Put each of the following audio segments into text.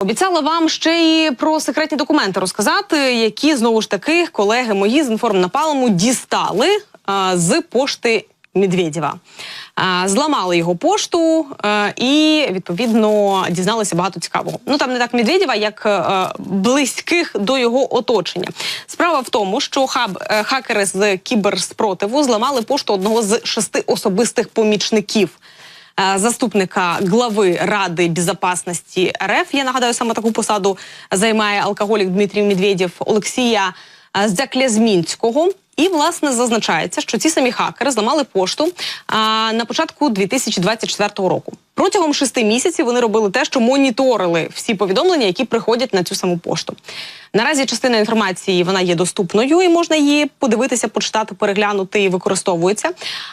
Обіцяла вам ще і про секретні документи розказати, які знову ж таки колеги мої з інформнапалому дістали а, з пошти Медведєва. А, Зламали його пошту а, і відповідно дізналися багато цікавого. Ну там не так Медведєва, як а, близьких до його оточення. Справа в тому, що хаб е, хакери з кіберспротиву зламали пошту одного з шести особистих помічників е, заступника глави Ради безопасности РФ. Я нагадаю, саме таку посаду займає алкоголік Дмитрій Медведєв Олексія Зяклязмінського. І власне зазначається, що ці самі хакери зламали пошту а, на початку 2024 року. Протягом шести місяців вони робили те, що моніторили всі повідомлення, які приходять на цю саму пошту. Наразі частина інформації вона є доступною і можна її подивитися, почитати, переглянути і використовується.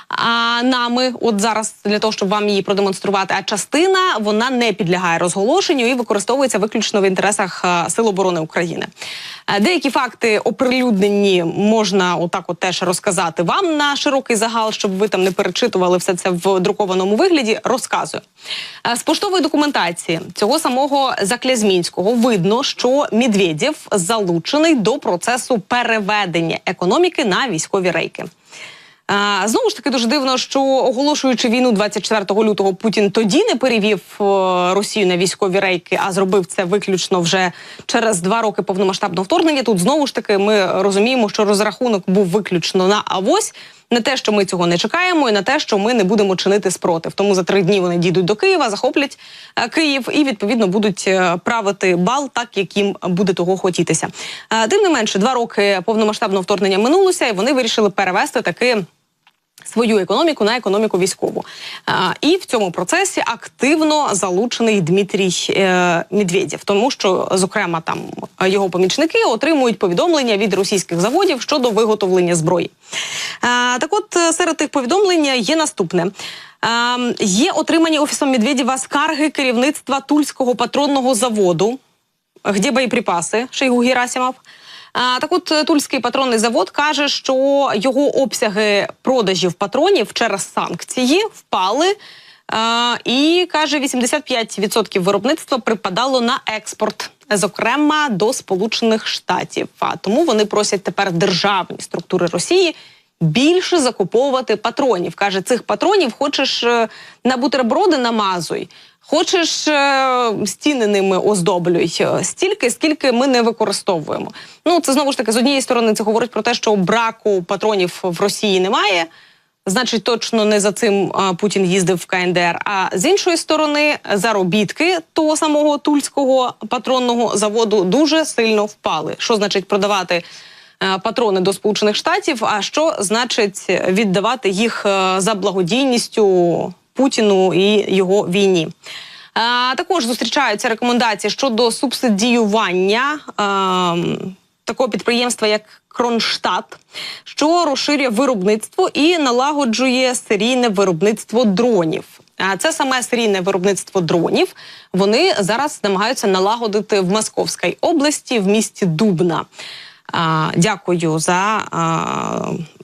А нами, от зараз для того, щоб вам її продемонструвати, а частина вона не підлягає розголошенню і використовується виключно в інтересах е, Сил оборони України. Е, Деякі факти оприлюднені можна отак от теж розказати вам на широкий загал, щоб ви там не перечитували все це в друкованому вигляді. Розказую. Е, З поштової документації цього самого Заклязмінського видно, що Медведєв залучений до процесу переведення економіки на військові рейки. Знову ж таки дуже дивно, що оголошуючи війну 24 лютого, Путін тоді не перевів Росію на військові рейки, а зробив це виключно вже через два роки повномасштабного вторгнення. Тут знову ж таки ми розуміємо, що розрахунок був виключно на авось. На те, що ми цього не чекаємо, і на те, що ми не будемо чинити спротив. Тому за три дні вони дійдуть до Києва, захоплять е, Київ і відповідно будуть е, правити бал, так як їм буде того хотітися. Е, Тим не менше, два роки повномасштабного вторгнення минулося, і вони вирішили перевести таки свою економіку на економіку військову. І в цьому процесі активно залучений Дмитрій е, Медведєв, тому що, зокрема, там його помічники отримують повідомлення від російських заводів щодо виготовлення зброї. Так от е, серед тих повідомлень є наступне. А, є отримані офісом Медведєва скарги керівництва Тульського патронного заводу, де боєприпаси Шойгу Герасимов. А, так от е, Тульський патронний завод каже, що його обсяги продажів патронів через санкції впали. І каже, 85% виробництва припадало на експорт, зокрема до Сполучених Штатів. А тому вони просять тепер державні структури Росії більше закуповувати патронів. Каже, цих патронів хочеш е, на бутерброди намазуй. Хочеш е, стіни ними оздоблюй Е, стільки, скільки ми не використовуємо. Ну це знову ж таки з однієї сторони це говорить про те, що браку патронів в Росії немає. Значить, точно не за цим Путін їздив в КНДР. А з іншої сторони, заробітки того самого тульського патронного заводу дуже сильно впали. Що значить продавати е, патрони до Сполучених Штатів? А що значить віддавати їх е, за благодійністю Путіну і його війні? А, також зустрічаються рекомендації щодо субсидіювання. ем, такого підприємства, як Кронштадт, що розширює виробництво і налагоджує серійне виробництво дронів. А це саме серійне виробництво дронів. Вони зараз намагаються налагодити в Московській області в місті Дубна. Дякую за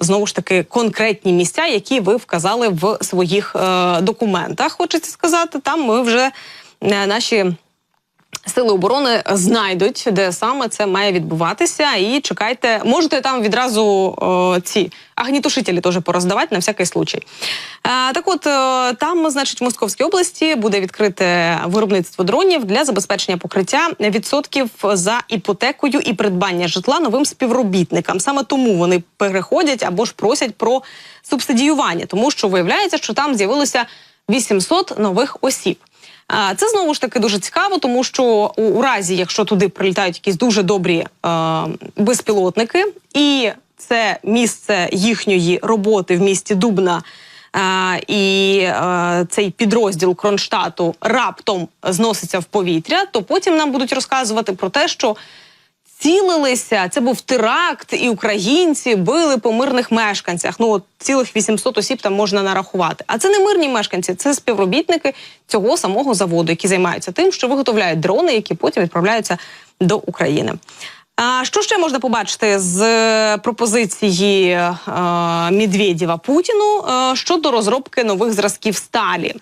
знову ж таки конкретні місця, які ви вказали в своїх е, документах. Хочеться сказати, там ми вже е, наші. Сили оборони знайдуть, де саме це має відбуватися, і чекайте, можете там відразу о, ці агнітушителі теж пороздавати на всякий случай. Е, так от е, там, значить, в Московській області буде відкрите виробництво дронів для забезпечення покриття відсотків за іпотекою і придбання житла новим співробітникам. Саме тому вони переходять або ж просять про субсидіювання, тому що виявляється, що там з'явилося 800 нових осіб. А, Це знову ж таки дуже цікаво, тому що у, разі, якщо туди прилітають якісь дуже добрі е, безпілотники, і це місце їхньої роботи в місті Дубна. е, і е, цей підрозділ Кронштату раптом зноситься в повітря, то потім нам будуть розказувати про те, що цілилися. Це був теракт, і українці били по мирних мешканцях. Ну от цілих 800 осіб там можна нарахувати. А це не мирні мешканці, це співробітники цього самого заводу, які займаються тим, що виготовляють дрони, які потім відправляються до України. А що ще можна побачити з е, пропозиції е, Медведєва Путіну е, щодо розробки нових зразків сталі?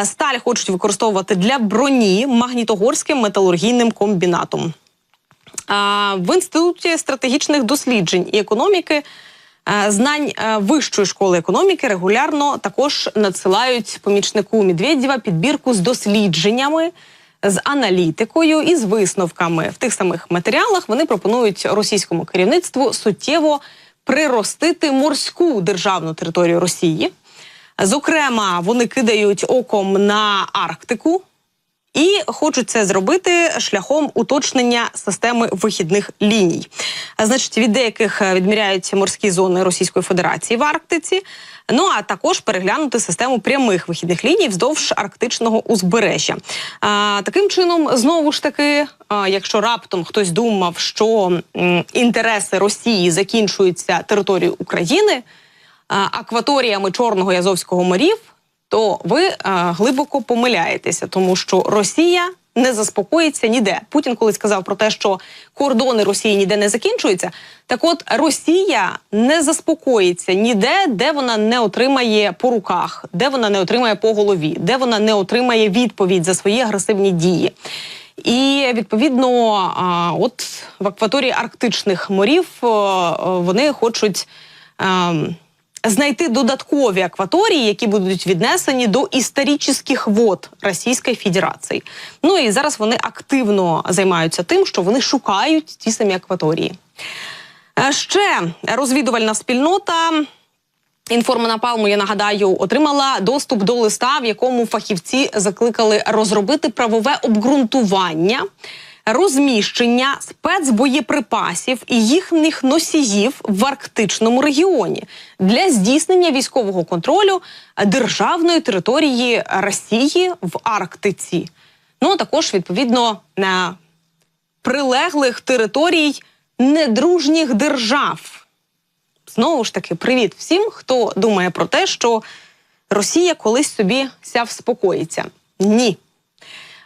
Е, Сталь хочуть використовувати для броні Магнітогорським металургійним комбінатом. В інституті стратегічних досліджень і економіки е, знань е, вищої школи економіки регулярно також надсилають помічнику Медведєва підбірку з дослідженнями. З аналітикою і з висновками в тих самих матеріалах вони пропонують російському керівництву суттєво приростити морську державну територію Росії. Зокрема, вони кидають оком на Арктику, і хочуть це зробити шляхом уточнення системи вихідних ліній. Значить, від деяких е, відміряють морські зони Російської Федерації в Арктиці. Ну а також переглянути систему прямих вихідних ліній вздовж арктичного узбережжя. А, таким чином, знову ж таки, а, якщо раптом хтось думав, що м, інтереси Росії закінчуються територією України, акваторіями Чорного і Азовського морів, то ви е, глибоко помиляєтеся, тому що Росія не заспокоїться ніде. Путін колись сказав про те, що кордони Росії ніде не закінчуються. Так, от Росія не заспокоїться ніде, де вона не отримає по руках, де вона не отримає по голові, де вона не отримає відповідь за свої агресивні дії. І відповідно, а, от в акваторії арктичних морів е, е, вони хочуть. Знайти додаткові акваторії, які будуть віднесені до історичних вод Російської Федерації. Ну і зараз вони активно займаються тим, що вони шукають ті самі акваторії. Е, Ще розвідувальна спільнота. Інформанапалму, я нагадаю, отримала доступ до листа, в якому фахівці закликали розробити правове обґрунтування розміщення спецбоєприпасів і їхніх носіїв в арктичному регіоні для здійснення військового контролю державної території Росії в Арктиці. Ну а також відповідно на прилеглих територій недружніх держав. Знову ж таки, привіт всім, хто думає про те, що Росія колись собі ся вспокоїться. Ні.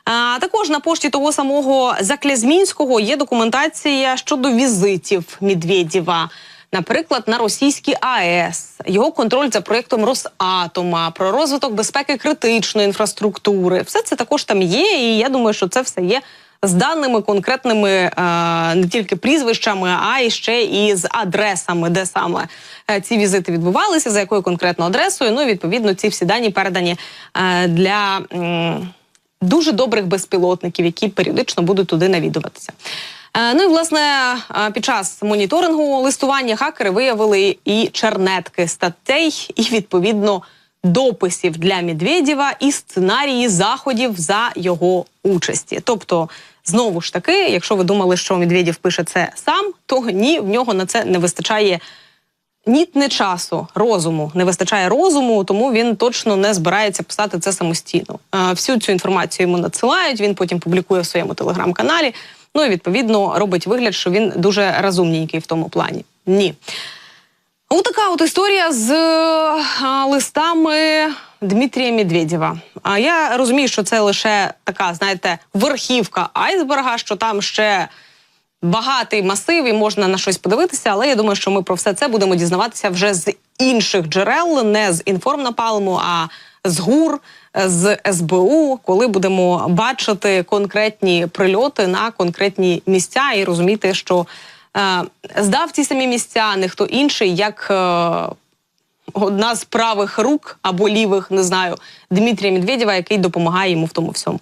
А, також на пошті того самого Заклязмінського є документація щодо візитів Медведєва. Наприклад, на російській АЕС, його контроль за проєктом Росатома, про розвиток безпеки критичної інфраструктури. Все це також там є, і я думаю, що це все є з даними конкретними е, не тільки прізвищами, а й ще і з адресами, де саме е, ці візити відбувалися, за якою конкретно адресою. Ну і відповідно ці всі дані передані е, для. Дуже добрих безпілотників, які періодично будуть туди навідуватися. Е, Ну і власне е, під час моніторингу листування хакери виявили і чернетки статей, і відповідно дописів для Медведєва і сценарії заходів за його участі. Тобто, знову ж таки, якщо ви думали, що Медведєв пише це сам, то ні, в нього на це не вистачає. Ніт не часу, розуму не вистачає розуму, тому він точно не збирається писати це самостійно. Е, Всю цю інформацію йому надсилають. Він потім публікує в своєму телеграм-каналі. Ну і відповідно робить вигляд, що він дуже розумненький в тому плані. Ні. Ось така от історія з е, листами Дмитрія Медведєва. А я розумію, що це лише така, знаєте, верхівка айсберга, що там ще багатий масив і можна на щось подивитися, але я думаю, що ми про все це будемо дізнаватися вже з інших джерел, не з інформнапалму, а з ГУР, з СБУ, коли будемо бачити конкретні прильоти на конкретні місця і розуміти, що е, здав ці самі місця не хто інший, як е, одна з правих рук або лівих, не знаю, Дмитрія Медведєва, який допомагає йому в тому всьому.